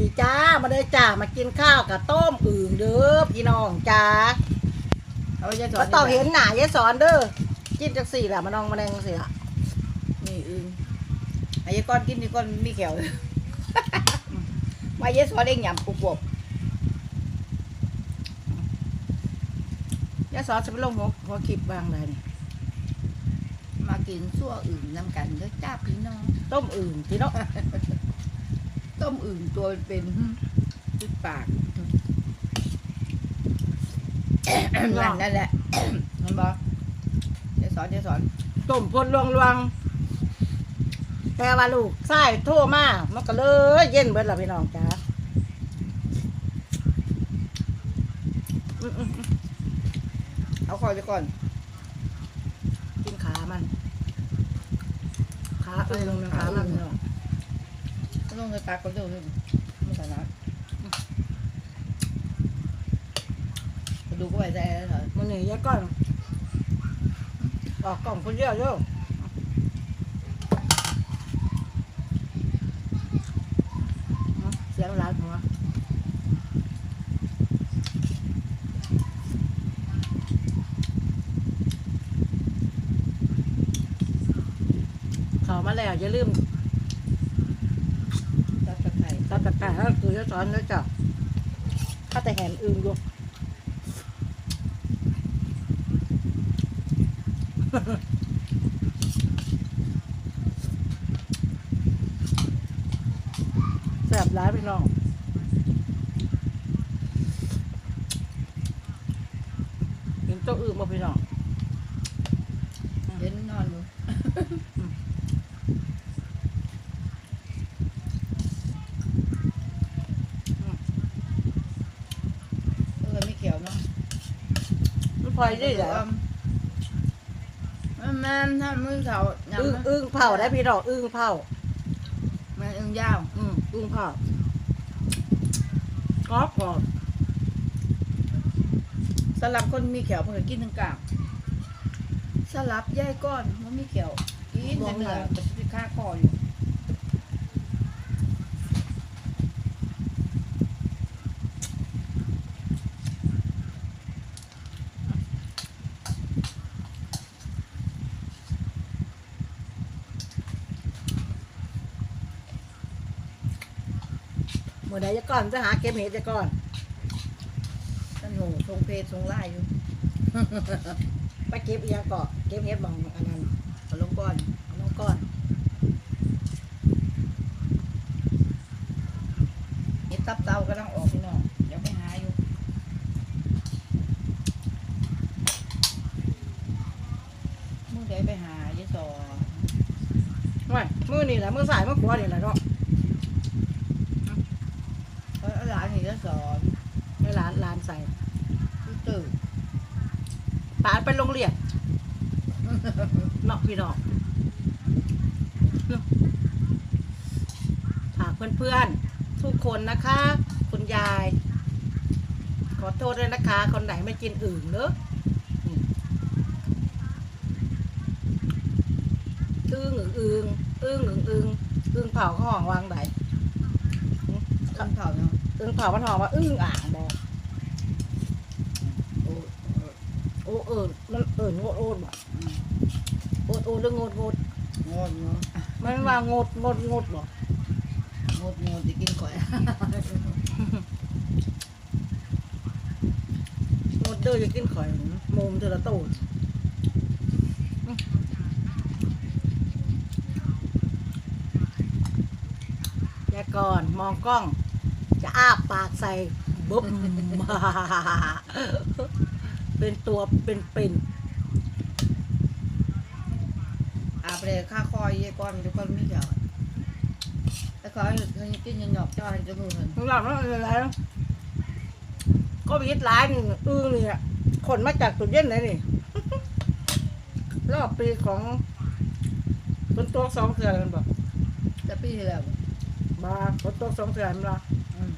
ดีจ้า มาเลยจ้า มากินข้าวกับต้มอึ่งเด้อพี่น้องจ้าเอายายสอนก็ต้องเห็นหน้ายายสอนเด้อ กินจักสี่แหละมาน้องมาแดงสิละนี่อึงไอ้ยายก้อนกินนี่ก้อนมีแขวมายายสอนเองหยำปุบปบยายสอนจะไปลงหัวหัวคลิปบางเลยนี่มากินซั่วอึ่งน้ำกันเด้อจ้าพี่น้อง ต้มอึ่งพี่น้อง ต้มอึ่งตัวเป็นติดปากนั่นนั่นแหละเห็นบ่ยายสอนยายสอนต้มพนลวงลวงแต่ว่าลูกไส้โทรมามันก็เลย เย็นเบิดละพี่น้องจ้าอืมอืมอืมเอาคอยไปก่อนกินขามันขาอึ่งมันขามันพี่น้อง ต้องไปตากก็เดี๋ยวนึงไม่ใส่น้ำกระดูกก็ไว้ใจแล้วเหรอมันเหนี่อยายอะก้อนออกกล่องคนเดียวเด้อเสียงร้านหัวเขามาแล้วอย่าลืม ตะไคร้ตัดตะไคร้แล้วคือจะสอนแล้วจ้ะถ้าแต่แหนอื่นอยู่แสบร้ายพี่น้องเห็นตัวอื่นมาพี่น้อง เห็นนอนอยู่เออไม่เกี่ยวเนาะ มันพลอยได้เหรอมันแม่นถ้ามือเขายำอึ้งอึ้งเผาได้พี่น้องอึ้งเผาแมันอึ้งยาว อืมอึ้งเผากรอบกรอบสลับคนมีแขวเพิ่นก็กินทั้งกลางสลับย่ายก้อนมันมีแขวกินแต่เนื้อแต่ที่ค่าคออยู่ เมื่อใดจะก่อนจะหาเก็บเห็ดจะก่อนท่านหนูทรงเพศทรงไล่อยู่ ไปเก็บเอีย่างก่อนเก็บเห็ดบองอันนั้นเอาลงก้อนเอาน้องก้อนเห็ดตับเตากำลังออกพี่น้องเดี๋ยวไปหาอยู่มื่อใดไปหายายสอไม่มือนี่แหละมือสายมือขวานี่แหละเนาะ เพราะหลานเห็นยายสอน ในร้านร้านใส่ คือตื่น ปานไปโรงเรียนเนาะพี่น้องเนาะฝากเพื่อนๆ ทุกคนนะคะ คุณยาย ขอโทษด้วยนะคะ คนไหนไม่กินอื่นเนอะอืมอึ้งอึ้งอึ้งอึ้งอึ้งอึ้งเผาข้าวหองวางไหนต้นเผาเนาะอึ้งเผามันหอมว่าอึ้งอ่างบอก โอ้เออ โอ้เอิญมันเอิญโงดโอดบอกอืมโอดโอดหรืองดงดงดเนาะมันว่างดงดงดบอกงดงดจะกินก่อยงดเด้อจะกินข่อยมุมเธอละตูดยาก่อนมองกล้อง จะอ้าปากใส่บุ๊บ เป็นตัวเป็นเป็นอาไปเลยค่าคอยยายก้อนยายก้อนไม่เกี่ยวแต่ขอให้เธอกินยันหยอกจ้าให้จมูกเห็นของเราแล้วอะไรนะก็ไปยึดร้านนี่อึ้งนี่อะคนมาจากตุนเย็นเลยนี่รอบปีของต้นตัวสองเถื่อนกันบอกจะปีที่แล้วมาต้นตัวสองเถื่อนมาอืม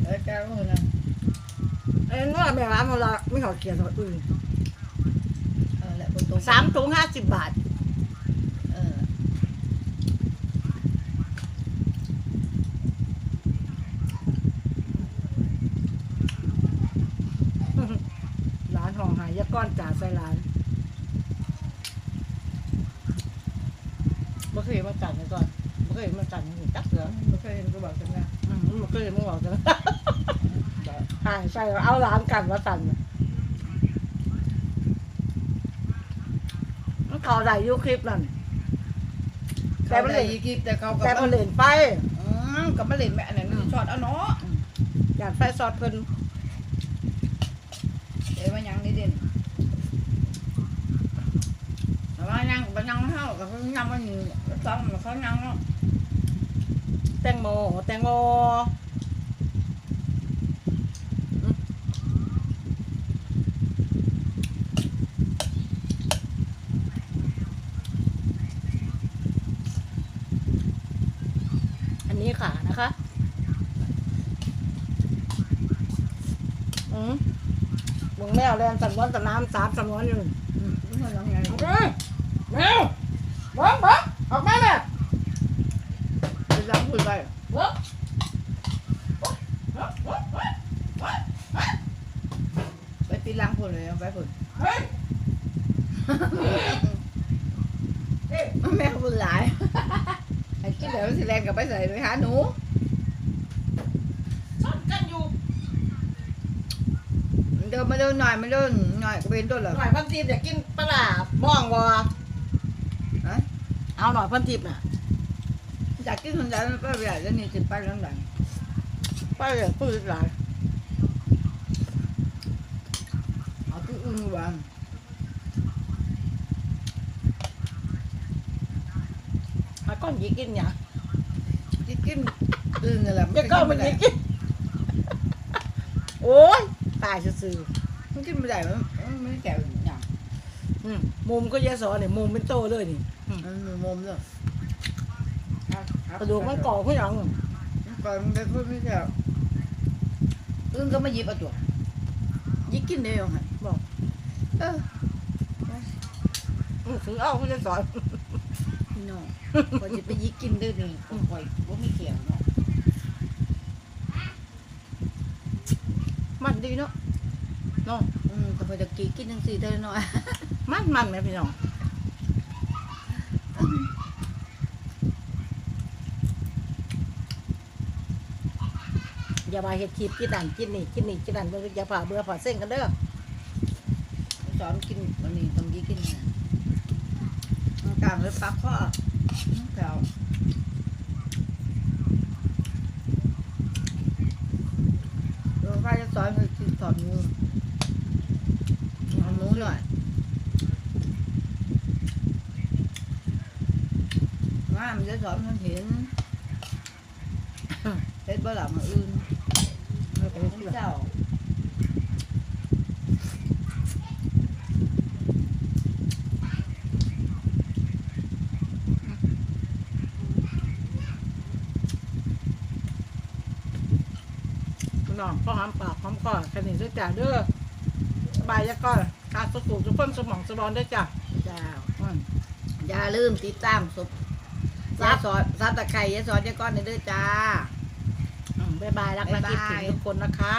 แล้วแกรู้นะ เอ็นว่าแบ่ร้านเราไม่ขอเกียร์ตัวอื่นสามถุงห้าสิบบาทร้านห่อหายยะก้อนจ่าใส่ร้านบ่เคยมาจัดกันก่อนบ่เคยมาจัดกันจักเสือบ่เคยเห็นก็บอกกันนะอืมบ่เคยเห็นก็บอกกัน หายใส่เอาร้านกันมาสั่นมันเขาได้อยูคลิปนั่นแต่แต่มัมันนเล่เลยนยีกีบแต่เขาแต่ก็มันเล่นไปอืมก็มาเล่นแม่อันนั้นมันช็อตเอาเนาะอยากไฟซอสเพิ่นเดี๋ยวมายังนี่เด่นแต่ว่ายังมันยังเท่ากับเขายังมันอยู่ซ้อมเขายังเนาะแตงโมแตงโมอืมอันนี้ขานะคะ อืมมึงแมวแลนสันวนสนามสามสนวนอยู่อืมรู้ว่าน้องไงโอเคแมวบ้องบ้องออกมาแม่ไปล้างคุยไปบ้องไปปีล้างคนเลยเอาไปคนเฮ้ยเฮ้ยแม่คนหลายไอ้กินแล้วสิแรงกับไปใส่ไปหาหนู ซ่อนกันอยู่ เดินมาเดินหน่อยมาเดินหน่อยก็เป็นต้นเหรอหน่อยพันทิพย์อยากกินปลาร้าบ้องวะฮะเอาหน่อยพันทิพย์น่ะอยากกินคนใดมันก็อยากจะนี่สิไปหลังหลังไปเลยปืนหลายเอาที่อื่นวางหาก้อนหยีกินเนี่ยกินกินอื่นนี่แหละจะก้อนมันหยีกินโอ้ย ตายซื่อมันกินไม่ได้มันมันไม่แก่อย่างๆอืมมุมก็แยสอเนี่ยมุมเป็นโตเลยนี่มันมีมุมเลยกระดูกมันก่อขึ้นยังก่อนมันไปพูดไม่แก่อื่นก็มาหยิบเอาตัวยิกกินได้ยังไงบอกเอออืมถือเอาเขาจะสอนพี่น้องพอจะไปยิกกินได้เลยปล่อยว่าไม่เกี่ยวเนาะ มันดีเนาะเนาะอืมแต่พอจะกีกินทั้งสี่เท่าน้อยมันมันไหมพี่น้องอย่ามาเห็ดคลิปกินนั่นกินนี่กินนี่กินนั่นเบื่ออย่าผ่าเบื่อผ่าเส้นกันเด้อสอนกินวันนี้ต้องยิกกินนะกลางเลยปากข้อแถวเดี๋ยว ข้าจะสอนให้กินสอนงูเอาหนูหน่อยว่ามันจะสอนมันเห็นเฮ็ดบ่หลับมาอื่นเอาไปเฮ็ดมันเพื่อเจ้า พี่น้องพ่อหอมปากหอมคอแค่นี้ด้วยจ้าเด้อสบายยะก้อนขาดสุขุทุกคนสมองสมองด้วยจ้ะจ้าอืมอย่าลืมติดตามศพยาสอนซับตะไคร้ยาสอนยาก้อนในเด้อจ้า อืมบ๊ายบายรักและคิดถึงบ๊ายบายทุกคนนะคะ